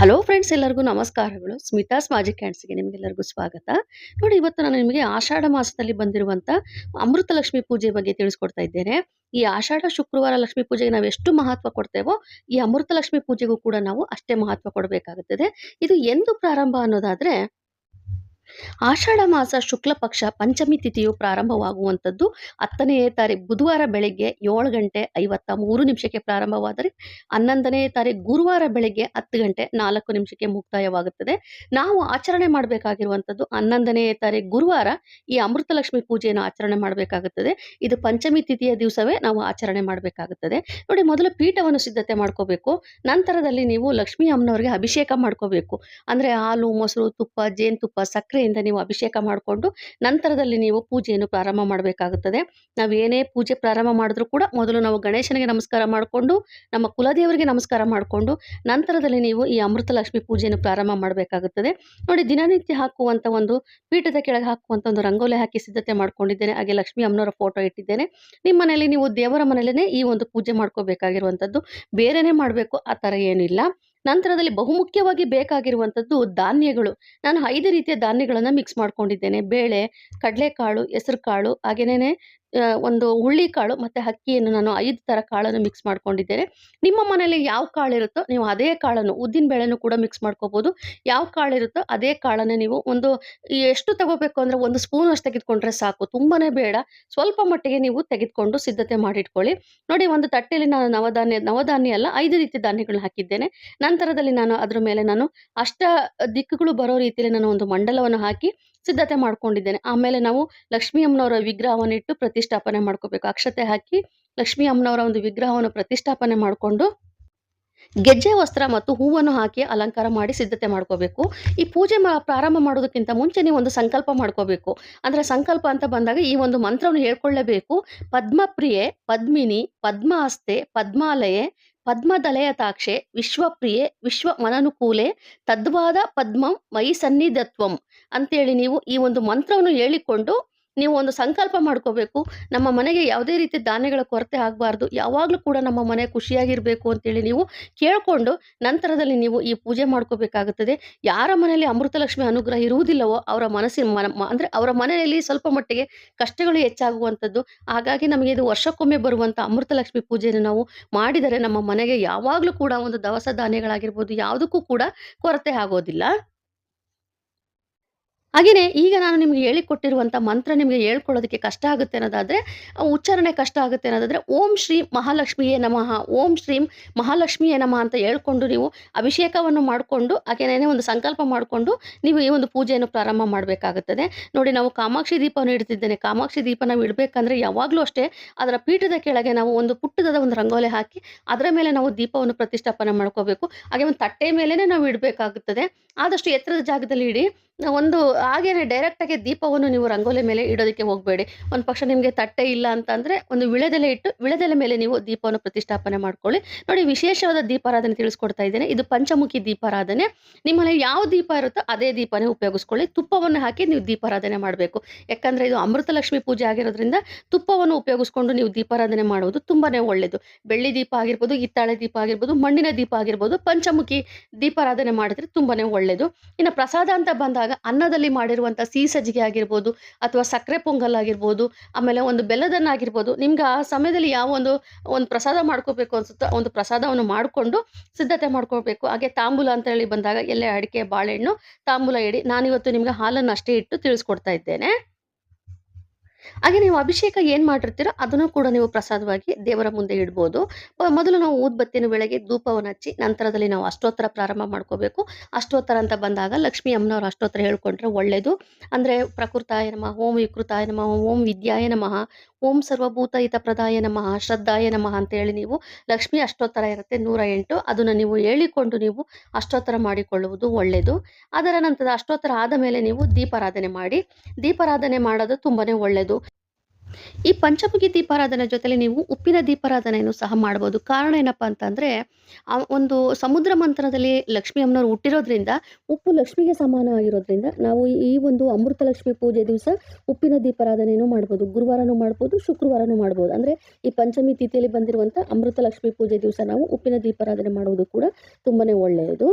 Hello friends, ಎಲ್ಲರಿಗೂ ನಮಸ್ಕಾರಗಳು. Smitha's magic ಹ್ಯಾಂಡ್ಸ್ಗೆ ನಿಮಗೆಲ್ಲರಿಗೂ ಸ್ವಾಗತ. ನೋಡಿ, ಇವತ್ತು ನಾನು ನಿಮಗೆ ಆಷಾಢ ಮಾಸದಲ್ಲಿ ಬಂದಿರುವಂಥ ಅಮೃತ ಲಕ್ಷ್ಮಿ ಪೂಜೆ ಬಗ್ಗೆ ತಿಳಿಸ್ಕೊಡ್ತಾ ಇದ್ದೇನೆ. ಈ ಆಷಾಢ ಶುಕ್ರವಾರ ಲಕ್ಷ್ಮೀ ಪೂಜೆಗೆ ನಾವು ಎಷ್ಟು ಮಹತ್ವ ಕೊಡ್ತೇವೋ, ಈ ಅಮೃತ ಲಕ್ಷ್ಮಿ ಪೂಜೆಗೂ ಕೂಡ ನಾವು ಅಷ್ಟೇ ಮಹತ್ವ ಕೊಡಬೇಕಾಗುತ್ತದೆ. ಇದು ಎಂದು ಪ್ರಾರಂಭ ಅನ್ನೋದಾದ್ರೆ ಆಷಾಢ ಮಾಸ ಶುಕ್ಲ ಪಕ್ಷ ಪಂಚಮಿ ತಿಥಿಯು ಪ್ರಾರಂಭವಾಗುವಂಥದ್ದು. ಹತ್ತನೆಯ ತಾರೀಕು ಬುಧವಾರ ಬೆಳಗ್ಗೆ ಏಳು ಗಂಟೆ ಐವತ್ತ ಮೂರು ನಿಮಿಷಕ್ಕೆ ಪ್ರಾರಂಭವಾದರೆ ಹನ್ನೊಂದನೇ ತಾರೀಕು ಗುರುವಾರ ಬೆಳಗ್ಗೆ ಹತ್ತು ಗಂಟೆ ನಾಲ್ಕು ನಿಮಿಷಕ್ಕೆ ಮುಕ್ತಾಯವಾಗುತ್ತದೆ. ನಾವು ಆಚರಣೆ ಮಾಡಬೇಕಾಗಿರುವಂಥದ್ದು ಹನ್ನೊಂದನೇ ತಾರೀಕು ಗುರುವಾರ ಈ ಅಮೃತಲಕ್ಷ್ಮಿ ಪೂಜೆಯನ್ನು ಆಚರಣೆ ಮಾಡಬೇಕಾಗುತ್ತದೆ. ಇದು ಪಂಚಮಿ ತಿಥಿಯ ದಿವಸವೇ ನಾವು ಆಚರಣೆ ಮಾಡಬೇಕಾಗುತ್ತದೆ. ನೋಡಿ, ಮೊದಲು ಪೀಠವನ್ನು ಸಿದ್ಧತೆ ಮಾಡ್ಕೋಬೇಕು. ನಂತರದಲ್ಲಿ ನೀವು ಲಕ್ಷ್ಮೀ ಅಮ್ಮನವರಿಗೆ ಅಭಿಷೇಕ ಮಾಡ್ಕೋಬೇಕು. ಅಂದರೆ ಹಾಲು, ಮೊಸರು, ತುಪ್ಪ ಜೇನುತುಪ್ಪ ಸಕ್ಕರೆಯಿಂದ ನೀವು ಅಭಿಷೇಕ ಮಾಡಿಕೊಂಡು ನಂತರದಲ್ಲಿ ನೀವು ಪೂಜೆಯನ್ನು ಪ್ರಾರಂಭ ಮಾಡಬೇಕಾಗುತ್ತದೆ. ನಾವು ಏನೇ ಪೂಜೆ ಪ್ರಾರಂಭ ಮಾಡಿದ್ರೂ ಕೂಡ ಮೊದಲು ನಾವು ಗಣೇಶನಿಗೆ ನಮಸ್ಕಾರ ಮಾಡಿಕೊಂಡು, ನಮ್ಮ ಕುಲದೇವರಿಗೆ ನಮಸ್ಕಾರ ಮಾಡಿಕೊಂಡು ನಂತರದಲ್ಲಿ ನೀವು ಈ ಅಮೃತ ಲಕ್ಷ್ಮಿ ಪೂಜೆಯನ್ನು ಪ್ರಾರಂಭ ಮಾಡಬೇಕಾಗುತ್ತದೆ. ನೋಡಿ, ದಿನನಿತ್ಯ ಹಾಕುವಂಥ ಒಂದು ಪೀಠದ ಕೆಳಗೆ ಹಾಕುವಂಥ ಒಂದು ರಂಗೋಲಿ ಹಾಕಿ ಸಿದ್ಧತೆ ಮಾಡ್ಕೊಂಡಿದ್ದೇನೆ. ಹಾಗೆ ಲಕ್ಷ್ಮೀ ಅಮ್ಮನವರ ಫೋಟೋ ಇಟ್ಟಿದ್ದೇನೆ. ನಿಮ್ಮ ಮನೆಯಲ್ಲಿ ನೀವು ದೇವರ ಮನೆಯಲ್ಲೇ ಈ ಒಂದು ಪೂಜೆ ಮಾಡ್ಕೋಬೇಕಾಗಿರುವಂಥದ್ದು ಬೇರೆನೇ ಮಾಡಬೇಕು, ಆ ಥರ ಏನಿಲ್ಲ. ನಂತರದಲ್ಲಿ ಬಹುಮುಖ್ಯವಾಗಿ ಬೇಕಾಗಿರುವಂಥದ್ದು ಧಾನ್ಯಗಳು. ನಾನು ಐದು ರೀತಿಯ ಧಾನ್ಯಗಳನ್ನು ಮಿಕ್ಸ್ ಮಾಡ್ಕೊಂಡಿದ್ದೇನೆ. ಬೇಳೆ ಕಡಲೆಕಾಳು ಹೆಸರುಕಾಳು ಹಾಗೆಯೇ ಒಂದು ಹುಳ್ಳಿಕಾಳು ಮತ್ತು ಅಕ್ಕಿಯನ್ನು ನಾನು ಐದು ಥರ ಕಾಳನ್ನು ಮಿಕ್ಸ್ ಮಾಡ್ಕೊಂಡಿದ್ದೇನೆ. ನಿಮ್ಮ ಮನೆಯಲ್ಲಿ ಯಾವ ಕಾಳು ಇರುತ್ತೋ ನೀವು ಅದೇ ಕಾಳನ್ನು, ಉದ್ದಿನ ಬೇಳೆನೂ ಕೂಡ ಮಿಕ್ಸ್ ಮಾಡ್ಕೋಬೋದು. ಯಾವ ಕಾಳು ಇರುತ್ತೋ ಅದೇ ಕಾಳನ್ನು ನೀವು ಒಂದು ಎಷ್ಟು ತಗೋಬೇಕು ಅಂದರೆ ಒಂದು ಸ್ಪೂನ್ ಅಷ್ಟು ತೆಗೆದುಕೊಂಡ್ರೆ ಸಾಕು. ತುಂಬಾ ಬೇಡ. ಸ್ವಲ್ಪ ಮಟ್ಟಿಗೆ ನೀವು ತೆಗೆದುಕೊಂಡು ಸಿದ್ಧತೆ ಮಾಡಿಟ್ಕೊಳ್ಳಿ. ನೋಡಿ, ಒಂದು ತಟ್ಟೆಯಲ್ಲಿ ನಾನು ನವಧಾನ್ಯ ನವಧಾನ್ಯ ಅಲ್ಲ, ಐದು ರೀತಿ ಧಾನ್ಯಗಳನ್ನ ಹಾಕಿದ್ದೇನೆ. ನಂತರದಲ್ಲಿ ನಾನು ಅದರ ಮೇಲೆ ನಾನು ಅಷ್ಟ ದಿಕ್ಕುಗಳು ಬರೋ ರೀತಿಯಲ್ಲಿ ನಾನು ಒಂದು ಮಂಡಲವನ್ನು ಹಾಕಿ ಸಿದ್ಧತೆ ಮಾಡ್ಕೊಂಡಿದ್ದೇನೆ. ಆಮೇಲೆ ನಾವು ಲಕ್ಷ್ಮೀ ಅಮ್ಮನವರ ವಿಗ್ರಹವನ್ನು ಇಟ್ಟು ಪ್ರತಿಷ್ಠಾಪನೆ ಮಾಡ್ಕೋಬೇಕು. ಅಕ್ಷತೆ ಹಾಕಿ ಲಕ್ಷ್ಮೀ ಅಮ್ಮನವರ ಒಂದು ವಿಗ್ರಹವನ್ನು ಪ್ರತಿಷ್ಠಾಪನೆ ಮಾಡಿಕೊಂಡು ಗೆಜ್ಜೆ ವಸ್ತ್ರ ಮತ್ತು ಹೂವನ್ನು ಹಾಕಿ ಅಲಂಕಾರ ಮಾಡಿ ಸಿದ್ಧತೆ ಮಾಡ್ಕೋಬೇಕು. ಈ ಪೂಜೆ ಪ್ರಾರಂಭ ಮಾಡೋದಕ್ಕಿಂತ ಮುಂಚೆ ನೀವು ಒಂದು ಸಂಕಲ್ಪ ಮಾಡ್ಕೋಬೇಕು. ಅಂದರೆ ಸಂಕಲ್ಪ ಅಂತ ಬಂದಾಗ ಈ ಒಂದು ಮಂತ್ರವನ್ನು ಹೇಳ್ಕೊಳ್ಳೇಬೇಕು. ಪದ್ಮಪ್ರಿಯೆ, ಪದ್ಮಿನಿ, ಪದ್ಮಾಸ್ತೆ, ಪದ್ಮಾಲಯೆ ಪದ್ಮದಲಯತಾಕ್ಷೆ ವಿಶ್ವಪ್ರಿಯೆ ವಿಶ್ವ ಮನನುಕೂಲೆ ತದ್ವಾದ ಪದ್ಮಂ ಮೈ ಸನ್ನಿಧತ್ವಂ ಅಂತೇಳಿ ನೀವು ಈ ಒಂದು ಮಂತ್ರವನ್ನು ಹೇಳಿಕೊಂಡು ನೀವು ಒಂದು ಸಂಕಲ್ಪ ಮಾಡ್ಕೋಬೇಕು. ನಮ್ಮ ಮನೆಗೆ ಯಾವುದೇ ರೀತಿ ಧಾನ್ಯಗಳ ಕೊರತೆ ಆಗಬಾರ್ದು. ಯಾವಾಗಲೂ ಕೂಡ ನಮ್ಮ ಮನೆ ಖುಷಿಯಾಗಿರಬೇಕು ಅಂತೇಳಿ ನೀವು ಕೇಳಿಕೊಂಡು ನಂತರದಲ್ಲಿ ನೀವು ಈ ಪೂಜೆ ಮಾಡ್ಕೋಬೇಕಾಗುತ್ತದೆ. ಯಾರ ಮನೆಯಲ್ಲಿ ಅಮೃತಲಕ್ಷ್ಮಿ ಅನುಗ್ರಹ ಇರುವುದಿಲ್ಲವೋ ಅವರ ಮನಸ್ಸಿನ ಅಂದರೆ ಅವರ ಮನೆಯಲ್ಲಿ ಸ್ವಲ್ಪ ಮಟ್ಟಿಗೆ ಕಷ್ಟಗಳು ಹೆಚ್ಚಾಗುವಂಥದ್ದು. ಹಾಗಾಗಿ ನಮಗೆ ಇದು ವರ್ಷಕ್ಕೊಮ್ಮೆ ಬರುವಂಥ ಅಮೃತಲಕ್ಷ್ಮಿ ಪೂಜೆಯನ್ನು ನಾವು ಮಾಡಿದರೆ ನಮ್ಮ ಮನೆಗೆ ಯಾವಾಗಲೂ ಕೂಡ ಒಂದು ದವಸ ಧಾನ್ಯಗಳಾಗಿರ್ಬೋದು ಯಾವುದಕ್ಕೂ ಕೂಡ ಕೊರತೆ ಆಗೋದಿಲ್ಲ. ಹಾಗೆಯೇ ಈಗ ನಾನು ನಿಮಗೆ ಹೇಳಿಕೊಟ್ಟಿರುವಂಥ ಮಂತ್ರ ನಿಮಗೆ ಹೇಳ್ಕೊಳ್ಳೋದಕ್ಕೆ ಕಷ್ಟ ಆಗುತ್ತೆ ಅನ್ನೋದಾದರೆ ಉಚ್ಚಾರಣೆ ಕಷ್ಟ ಆಗುತ್ತೆ ಅನ್ನೋದಾದರೆ, ಓಂ ಶ್ರೀ ಮಹಾಲಕ್ಷ್ಮಿಯೇ ನಮಃ, ಓಂ ಶ್ರೀ ಮಹಾಲಕ್ಷ್ಮಿಯೇ ನಮಃ ಅಂತ ಹೇಳ್ಕೊಂಡು ನೀವು ಅಭಿಷೇಕವನ್ನು ಮಾಡಿಕೊಂಡು ಹಾಗೆಯೇ ಒಂದು ಸಂಕಲ್ಪ ಮಾಡಿಕೊಂಡು ನೀವು ಈ ಒಂದು ಪೂಜೆಯನ್ನು ಪ್ರಾರಂಭ ಮಾಡಬೇಕಾಗುತ್ತದೆ. ನೋಡಿ ನಾವು ಕಾಮಾಕ್ಷಿ ದೀಪವನ್ನು ಇಡ್ತಿದ್ದೇನೆ. ಕಾಮಾಕ್ಷಿ ದೀಪ ನಾವು ಇಡಬೇಕಂದ್ರೆ ಯಾವಾಗಲೂ ಅಷ್ಟೇ ಅದರ ಪೀಠದ ಕೆಳಗೆ ನಾವು ಒಂದು ಪುಟ್ಟದಾದ ಒಂದು ರಂಗೋಲಿ ಹಾಕಿ ಅದರ ಮೇಲೆ ನಾವು ದೀಪವನ್ನು ಪ್ರತಿಷ್ಠಾಪನೆ ಮಾಡ್ಕೋಬೇಕು. ಹಾಗೆ ಒಂದು ತಟ್ಟೆ ಮೇಲೇ ನಾವು ಇಡಬೇಕಾಗುತ್ತದೆ. ಆದಷ್ಟು ಎತ್ತರದ ಜಾಗದಲ್ಲಿ ಇಡಿ. ಒಂದು ಹಾಗೇನೆ ಡೈರೆಕ್ಟಾಗಿ ದೀಪವನ್ನು ನೀವು ರಂಗೋಲಿ ಮೇಲೆ ಇಡೋದಕ್ಕೆ ಹೋಗಬೇಡಿ. ಒಂದು ಪಕ್ಷ ನಿಮಗೆ ತಟ್ಟೆ ಇಲ್ಲ ಅಂತಂದರೆ ಒಂದು ವಿಳೆದೆಲೆ ಇಟ್ಟು ವಿಳೆದೆಲೆ ಮೇಲೆ ನೀವು ದೀಪವನ್ನು ಪ್ರತಿಷ್ಠಾಪನೆ ಮಾಡ್ಕೊಳ್ಳಿ. ನೋಡಿ ವಿಶೇಷವಾದ ದೀಪಾರಾಧನೆ ತಿಳಿಸ್ಕೊಡ್ತಾ ಇದ್ದೇನೆ. ಇದು ಪಂಚಮುಖಿ ದೀಪಾರಾಧನೆ. ನಿಮ್ಮಲ್ಲಿ ಯಾವ ದೀಪ ಇರುತ್ತೋ ಅದೇ ದೀಪನೇ ಉಪಯೋಗಿಸ್ಕೊಳ್ಳಿ. ತುಪ್ಪವನ್ನು ಹಾಕಿ ನೀವು ದೀಪಾರಾಧನೆ ಮಾಡಬೇಕು. ಯಾಕಂದರೆ ಇದು ಅಮೃತಲಕ್ಷ್ಮಿ ಪೂಜೆ ಆಗಿರೋದ್ರಿಂದ ತುಪ್ಪವನ್ನು ಉಪಯೋಗಿಸ್ಕೊಂಡು ನೀವು ದೀಪಾರಾಧನೆ ಮಾಡುವುದು ತುಂಬಾ ಒಳ್ಳೆಯದು ಬೆಳ್ಳಿ ದೀಪ ಆಗಿರ್ಬೋದು, ಹಿತ್ತಾಳೆ ದೀಪ ಆಗಿರ್ಬೋದು, ಮಣ್ಣಿನ ದೀಪ ಆಗಿರ್ಬೋದು, ಪಂಚಮುಖಿ ದೀಪಾರಾಧನೆ ಮಾಡಿದ್ರೆ ತುಂಬಾ ಒಳ್ಳೆಯದು ಇನ್ನು ಪ್ರಸಾದ ಅಂತ ಬಂದಾಗ ಅನ್ನದಲ್ಲಿ ಮಾಡಿರುವಂಥ ಸಿಹಿ ಸಜ್ಜಿಗೆ ಆಗಿರ್ಬೋದು ಅಥವಾ ಸಕ್ಕರೆ ಪೊಂಗಲ್ ಆಗಿರ್ಬೋದು, ಆಮೇಲೆ ಒಂದು ಬೆಲ್ಲದನ್ನ ಆಗಿರ್ಬೋದು, ನಿಮ್ಗೆ ಆ ಸಮಯದಲ್ಲಿ ಯಾವ ಒಂದು ಒಂದು ಪ್ರಸಾದ ಮಾಡ್ಕೋಬೇಕು ಅನ್ಸುತ್ತೋ ಒಂದು ಪ್ರಸಾದವನ್ನು ಮಾಡಿಕೊಂಡು ಸಿದ್ಧತೆ ಮಾಡ್ಕೋಬೇಕು. ಹಾಗೆ ತಾಂಬೂಲ ಅಂತ ಹೇಳಿ ಬಂದಾಗ ಎಲೆ, ಅಡಿಕೆ, ಬಾಳೆಹಣ್ಣು, ತಾಂಬೂಲ ಇಡಿ ನಾನಿವತ್ತು ನಿಮ್ಗೆ ಹಾಲನ್ನು ಅಷ್ಟೇ ಇಟ್ಟು ತಿಳಿಸ್ಕೊಡ್ತಾ ಇದ್ದೇನೆ. ಹಾಗೆ ನೀವು ಅಭಿಷೇಕ ಏನು ಮಾಡಿರ್ತೀರೋ ಅದನ್ನು ಕೂಡ ನೀವು ಪ್ರಸಾದವಾಗಿ ದೇವರ ಮುಂದೆ ಇಡ್ಬೋದು. ಮೊದಲು ನಾವು ಊದ್ಬತ್ತಿನ ಬೆಳಗ್ಗೆ ಧೂಪವನ್ನು ಹಚ್ಚಿ ನಂತರದಲ್ಲಿ ನಾವು ಅಷ್ಟೋತ್ತರ ಪ್ರಾರಂಭ ಮಾಡ್ಕೋಬೇಕು. ಅಷ್ಟೋತ್ತರ ಅಂತ ಬಂದಾಗ ಲಕ್ಷ್ಮೀ ಅಮ್ಮನವರು ಅಷ್ಟೋತ್ತರ ಹೇಳ್ಕೊಂಡ್ರೆ ಒಳ್ಳೆಯದು ಅಂದರೆ ಪ್ರಕೃತಾಯ ನಮಃ, ಓಂ ವಿಕೃತಾಯ ನಮಃ, ಓಂ ವಿದ್ಯಾಯ ನಮಃ ಓಂ ಸರ್ವಭೂತ ಹಿತಪ್ರದಾಯ ನಮಃ, ಶ್ರದ್ಧಾಯ ನಮಃ ಅಂತೇಳಿ ನೀವು ಲಕ್ಷ್ಮಿ ಅಷ್ಟೋತ್ತರ ಇರುತ್ತೆ ನೂರ ಎಂಟು ಅದನ್ನು ನೀವು ಹೇಳಿಕೊಂಡು ನೀವು ಅಷ್ಟೋತ್ತರ ಮಾಡಿಕೊಳ್ಳುವುದು ಒಳ್ಳೆಯದು ಅದರ ನಂತರ ಅಷ್ಟೋತ್ತರ ಆದ ಮೇಲೆ ನೀವು ದೀಪಾರಾಧನೆ ಮಾಡಿ. ದೀಪಾರಾಧನೆ ಮಾಡೋದು ತುಂಬಾ ಒಳ್ಳೆಯದು ಈ ಪಂಚಮುಖಿ ದೀಪಾರಾಧನೆ ಜೊತೆಲಿ ನೀವು ಉಪ್ಪಿನ ದೀಪಾರಾಧನೆಯನ್ನು ಸಹ ಮಾಡ್ಬೋದು. ಕಾರಣ ಏನಪ್ಪ ಅಂತಂದರೆ ಒಂದು ಸಮುದ್ರ ಮಂತ್ರದಲ್ಲಿ ಲಕ್ಷ್ಮೀ ಅಮ್ಮನವರು ಹುಟ್ಟಿರೋದ್ರಿಂದ, ಉಪ್ಪು ಲಕ್ಷ್ಮಿಗೆ ಸಮಾನ ಆಗಿರೋದ್ರಿಂದ ನಾವು ಈ ಒಂದು ಅಮೃತ ಲಕ್ಷ್ಮಿ ಪೂಜೆ ದಿವಸ ಉಪ್ಪಿನ ದೀಪಾರಾಧನೆಯನ್ನು ಮಾಡ್ಬೋದು. ಗುರುವಾರನೂ ಮಾಡ್ಬೋದು, ಶುಕ್ರವಾರನೂ ಮಾಡ್ಬೋದು. ಅಂದರೆ ಈ ಪಂಚಮಿ ತಿಥಿಯಲ್ಲಿ ಬಂದಿರುವಂಥ ಅಮೃತ ಲಕ್ಷ್ಮಿ ಪೂಜೆ ದಿವಸ ನಾವು ಉಪ್ಪಿನ ದೀಪಾರಾಧನೆ ಮಾಡುವುದು ಕೂಡ ತುಂಬಾ ಒಳ್ಳೆಯದು.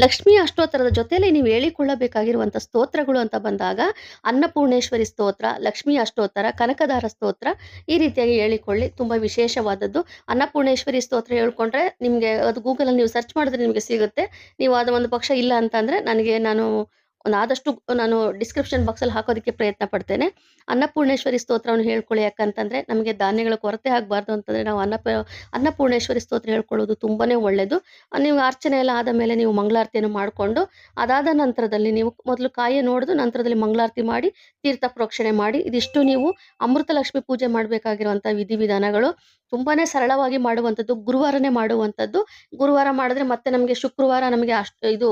ಲಕ್ಷ್ಮೀ ಅಷ್ಟೋತ್ತರದ ಜೊತೆಯಲ್ಲಿ ನೀವು ಹೇಳಿಕೊಳ್ಳಬೇಕಾಗಿರುವಂಥ ಸ್ತೋತ್ರಗಳು ಅಂತ ಬಂದಾಗ, ಅನ್ನಪೂರ್ಣೇಶ್ವರಿ ಸ್ತೋತ್ರ, ಲಕ್ಷ್ಮೀ ಅಷ್ಟೋತ್ತರ, ಕನಕದಾರ ಸ್ತೋತ್ರ ಈ ರೀತಿಯಾಗಿ ಹೇಳಿಕೊಳ್ಳಿ. ತುಂಬ ವಿಶೇಷವಾದದ್ದು. ಅನ್ನಪೂರ್ಣೇಶ್ವರಿ ಸ್ತೋತ್ರ ಹೇಳ್ಕೊಂಡ್ರೆ ನಿಮಗೆ ಅದು ಗೂಗಲಲ್ಲಿ ನೀವು ಸರ್ಚ್ ಮಾಡಿದ್ರೆ ನಿಮಗೆ ಸಿಗುತ್ತೆ. ನೀವು ಅದು ಒಂದು ಪಕ್ಷ ಇಲ್ಲ ಅಂತಂದರೆ ನನಗೆ ನಾನು ಆದಷ್ಟು ನಾನು ಡಿಸ್ಕ್ರಿಪ್ಷನ್ ಬಾಕ್ಸಲ್ಲಿ ಹಾಕೋದಕ್ಕೆ ಪ್ರಯತ್ನ ಪಡ್ತೇನೆ. ಅನ್ನಪೂರ್ಣೇಶ್ವರಿ ಸ್ತೋತ್ರವನ್ನು ಹೇಳ್ಕೊಳ್ಳಿ ಯಾಕಂತಂದರೆ ನಮಗೆ ಧಾನ್ಯಗಳ ಕೊರತೆ ಆಗಬಾರ್ದು ಅಂತಂದರೆ ನಾವು ಅನ್ನಪ, ಅನ್ನಪೂರ್ಣೇಶ್ವರಿ ಸ್ತೋತ್ರ ಹೇಳ್ಕೊಳ್ಳೋದು ತುಂಬಾ ಒಳ್ಳೆಯದು ನೀವು ಅರ್ಚನೆ ಎಲ್ಲ ಆದ ಮೇಲೆ ನೀವು ಮಂಗಳಾರತಿಯನ್ನು ಮಾಡಿಕೊಂಡು ಅದಾದ ನಂತರದಲ್ಲಿ ನೀವು ಮೊದಲು ಕಾಯಿ ನೋಡಿದು ನಂತರದಲ್ಲಿ ಮಂಗಳಾರತಿ ಮಾಡಿ ತೀರ್ಥ ಪ್ರೋಕ್ಷಣೆ ಮಾಡಿ ಇದಿಷ್ಟು ನೀವು ಅಮೃತ ಲಕ್ಷ್ಮಿ ಪೂಜೆ ಮಾಡಬೇಕಾಗಿರುವಂಥ ವಿಧಿವಿಧಾನಗಳು ತುಂಬಾ ಸರಳವಾಗಿ ಮಾಡುವಂಥದ್ದು, ಗುರುವಾರನೇ ಮಾಡುವಂಥದ್ದು. ಗುರುವಾರ ಮಾಡಿದ್ರೆ ಮತ್ತೆ ನಮಗೆ ಶುಕ್ರವಾರ ನಮಗೆ ಅಷ್ಟು ಇದು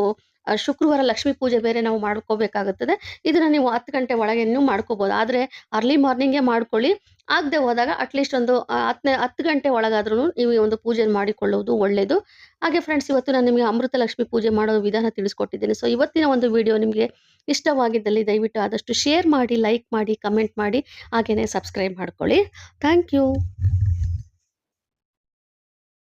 ಶುಕ್ರವಾರ ಲಕ್ಷ್ಮಿ ಪೂಜೆ ಬೇರೆ ನಾವು ಮಾಡ್ಕೋಬೇಕಾಗುತ್ತದೆ. ಇದನ್ನು ನೀವು ಹತ್ತು ಗಂಟೆ ಒಳಗೆ ನೀವು ಮಾಡ್ಕೋಬೋದು. ಆದರೆ ಅರ್ಲಿ ಮಾರ್ನಿಂಗೇ ಮಾಡ್ಕೊಳ್ಳಿ. ಆಗದೆ ಹೋದಾಗ ಅಟ್ಲೀಸ್ಟ್ ಒಂದು ಹತ್ತನೇ ಹತ್ತು ಗಂಟೆ ಒಳಗಾದ್ರೂ ನೀವು ಒಂದು ಪೂಜೆ ಮಾಡಿಕೊಳ್ಳುವುದು ಒಳ್ಳೆಯದು ಹಾಗೆ ಫ್ರೆಂಡ್ಸ್ ಇವತ್ತು ನಾನು ನಿಮಗೆ ಅಮೃತ ಲಕ್ಷ್ಮಿ ಪೂಜೆ ಮಾಡೋ ವಿಧಾನ ತಿಳಿಸ್ಕೊಟ್ಟಿದ್ದೀನಿ. ಸೊ ಇವತ್ತಿನ ಒಂದು ವಿಡಿಯೋ ನಿಮಗೆ ಇಷ್ಟವಾಗಿದ್ದಲ್ಲಿ ದಯವಿಟ್ಟು ಆದಷ್ಟು ಶೇರ್ ಮಾಡಿ ಲೈಕ್ ಮಾಡಿ ಕಮೆಂಟ್ ಮಾಡಿ ಹಾಗೆಯೇ ಸಬ್ಸ್ಕ್ರೈಬ್ ಮಾಡ್ಕೊಳ್ಳಿ. Thank you